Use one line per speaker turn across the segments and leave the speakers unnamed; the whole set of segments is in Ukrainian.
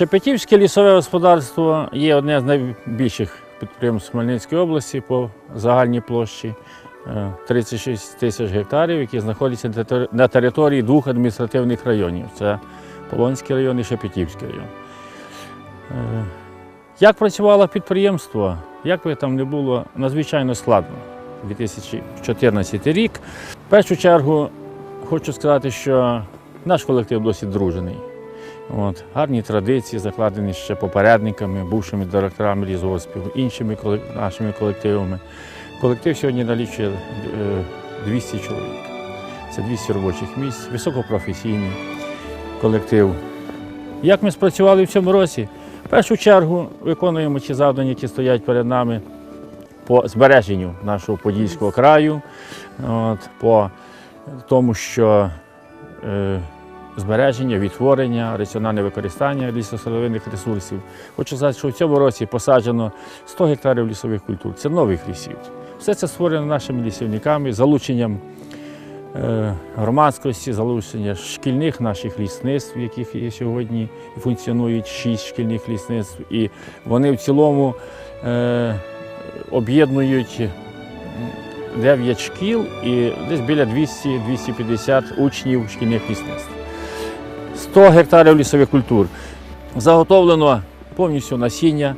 Шепетівське лісове господарство є одне з найбільших підприємств Хмельницької області по загальній площі е, 36 тисяч гектарів, які знаходяться на території двох адміністративних районів. Це Полонський район і Шепетівський район. Е, Як працювало підприємство, як би там не було, надзвичайно складно. 2014 рік. В першу чергу хочу сказати, що наш колектив досить дружений. От, гарні традиції, закладені ще попередниками, бувшими директорами лісгоспів, іншими нашими колективами. Колектив сьогодні налічує е, 200 чоловік. Це 200 робочих місць, високопрофесійний колектив. Як ми спрацювали в цьому році? В першу чергу виконуємо ті завдання, які стоять перед нами по збереженню нашого подільського краю, от, по тому, що е, збереження, відтворення, раціональне використання лісосадовинних ресурсів. Хочу сказати, що в цьому році посаджено 100 гектарів лісових культур. Це нових лісів. Все це створено нашими лісівниками, залученням е, громадськості, залучення шкільних наших лісництв, яких є сьогодні функціонують шість шкільних лісництв. І вони в цілому е, об'єднують 9 шкіл і десь біля 200-250 учнів шкільних лісництв. 100 гектарів лісових культур. Заготовлено повністю насіння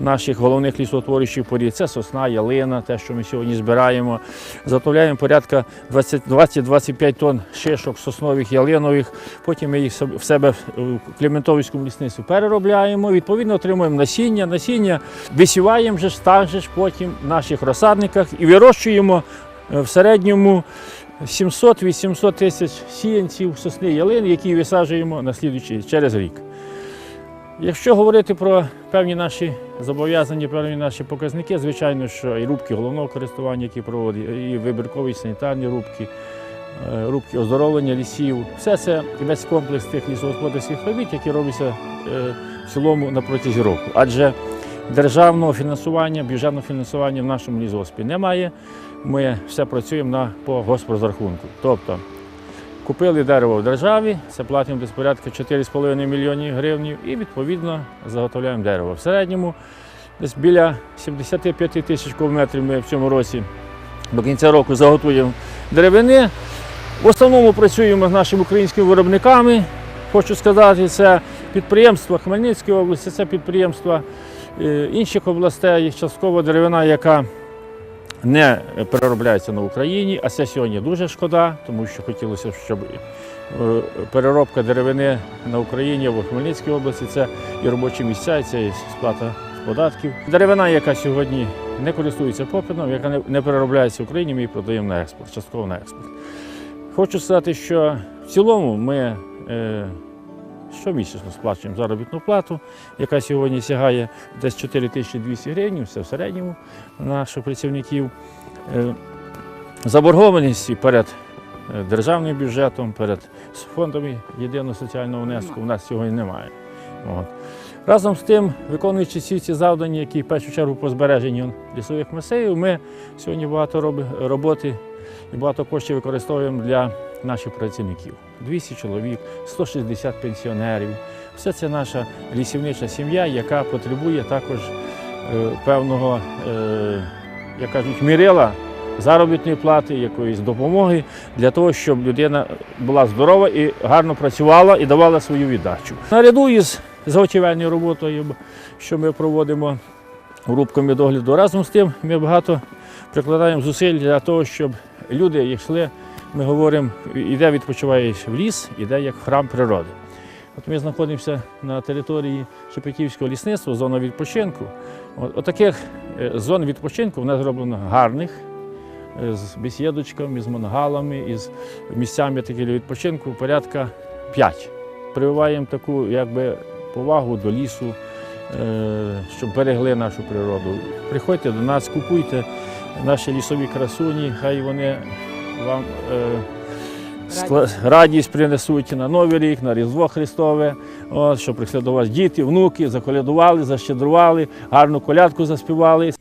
наших головних лісотворюючих порід. Це сосна, ялина, те, що ми сьогодні збираємо. Заготовляємо порядка 20 20-25 тонн шишок соснових, ялинових. Потім ми їх в себе в Клементовському лісництві переробляємо. Відповідно, отримуємо насіння. Насіння висіваємо же ж потім в наших розсадниках і вирощуємо е, в середньому 700-800 тисяч сіянців сосни ялин, які висаджуємо на слідуючий через рік. Якщо говорити про певні наші зобов'язання, певні наші показники, звичайно, що і рубки головного користування, які проводять, і вибіркові санітарні рубки, е, рубки оздоровлення лісів, все це весь комплекс тих лісогосподарських робіт, які робляться е, в цілому на протязі року. Адже державного фінансування, бюджетного фінансування в нашому лісгоспі немає. Ми все працюємо на по госпрозрахунку. Тобто Купили дерево в державі, це платимо десь порядка 4,5 мільйонів гривень і відповідно заготовляємо дерево. В середньому десь біля 75 тисяч кубометрів ми в цьому році до кінця року заготуємо деревини. В основному працюємо з нашими українськими виробниками. Хочу сказати, це підприємства Хмельницької області, це підприємства е, інших областей, частково деревина, яка не переробляється на Україні, а це сьогодні дуже шкода, тому що хотілося, б, щоб е, переробка деревини на Україні або в Хмельницькій області це і робочі місця, і це і сплата податків. Деревина, яка сьогодні не користується попитом, яка не- не переробляється в Україні, ми її продаємо на експорт, частково на експорт. Хочу сказати, що в цілому ми е, щомісячно сплачуємо заробітну плату, яка сьогодні сягає десь 4200 гривень, це в середньому наших працівників. Е, Заборгованість перед е, державним бюджетом, перед фондами єдиного соціального внеску у нас сьогодні немає. От. Разом з тим, виконуючи всі ці завдання, які в першу чергу по збереженню лісових масивів, ми сьогодні багато роботи і багато коштів використовуємо для наших працівників. 200 чоловік, 160 пенсіонерів. Все це наша лісівнича сім'я, яка потребує також е, певного, е, як кажуть, мірила заробітної плати, якоїсь допомоги для того, щоб людина була здорова і гарно працювала і давала свою віддачу. Наряду із заготівельною роботою, що ми проводимо рубками догляду, разом з тим ми багато прикладаємо зусиль для того, щоб люди йшли, ми говоримо, іде відпочиваєш в ліс, іде як храм природи. От ми знаходимося на території Шепетівського лісництва, зона відпочинку. От, отаких е, зон відпочинку в нас зроблено гарних, е, з бесідочками, з мангалами, із місцями для відпочинку порядка 5. Прививаємо таку якби, повагу до лісу, е, щоб берегли нашу природу. Приходьте до нас, купуйте наші лісові красуні, хай вони вам е, скла- радість принесуть на Новий рік, на Різдво Христове, от, щоб прийшли до вас діти, внуки, заколядували, защедрували, гарну колядку заспівали.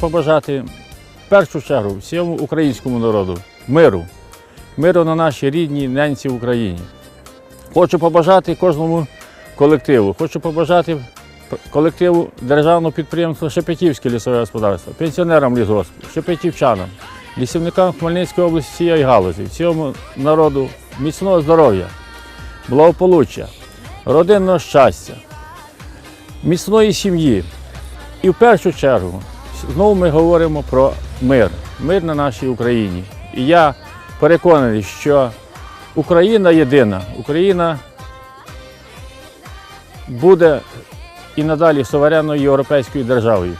Побажати в першу чергу всьому українському народу миру, миру на нашій рідній ненці Україні. Хочу побажати кожному колективу, хочу побажати колективу державного підприємства Шепетівське лісове господарство, пенсіонерам лісгоспу, шепетівчанам, лісівникам Хмельницької області всієї галузі, всьому народу міцного здоров'я, благополуччя, родинного щастя, міцної сім'ї. І в першу чергу знову ми говоримо про мир, мир на нашій Україні. І я переконаний, що Україна єдина, Україна буде і надалі суверенною європейською державою.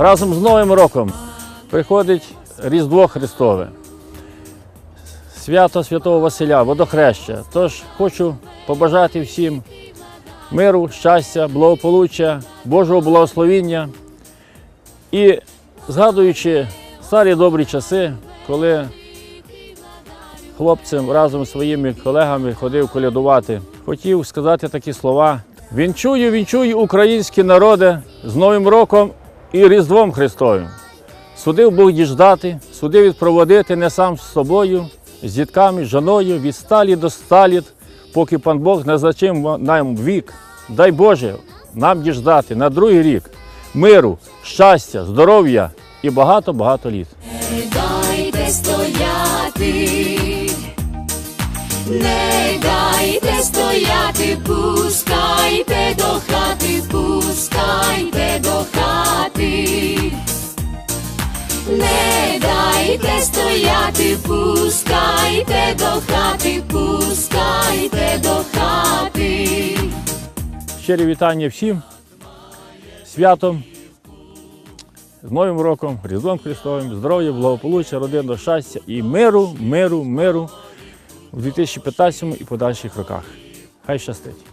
Разом з Новим роком приходить Різдво Христове, свято Святого Василя, водохреща. Тож хочу побажати всім миру, щастя, благополуччя, Божого благословіння. І згадуючи старі добрі часи, коли хлопцем разом зі своїми колегами ходив колядувати, хотів сказати такі слова: Вінчую, вінчую українські народи з Новим роком і Різдвом Христовим. Судив Бог діждати, судив відпроводити не сам з собою, з дітками, жоною, від сталі до сталіт, поки пан Бог не зачим нам вік. Дай Боже нам діждати на другий рік миру, щастя, здоров'я і багато-багато літ.
Не дайте стояти, не дайте стояти, пускайте стояти, пускайте до хати, пускайте до хати.
Щирі вітання всім святом, з Новим роком, Різдвом Христовим, здоров'я, благополуччя, родинного щастя і миру, миру, миру у 2015 і подальших роках. Хай щастить!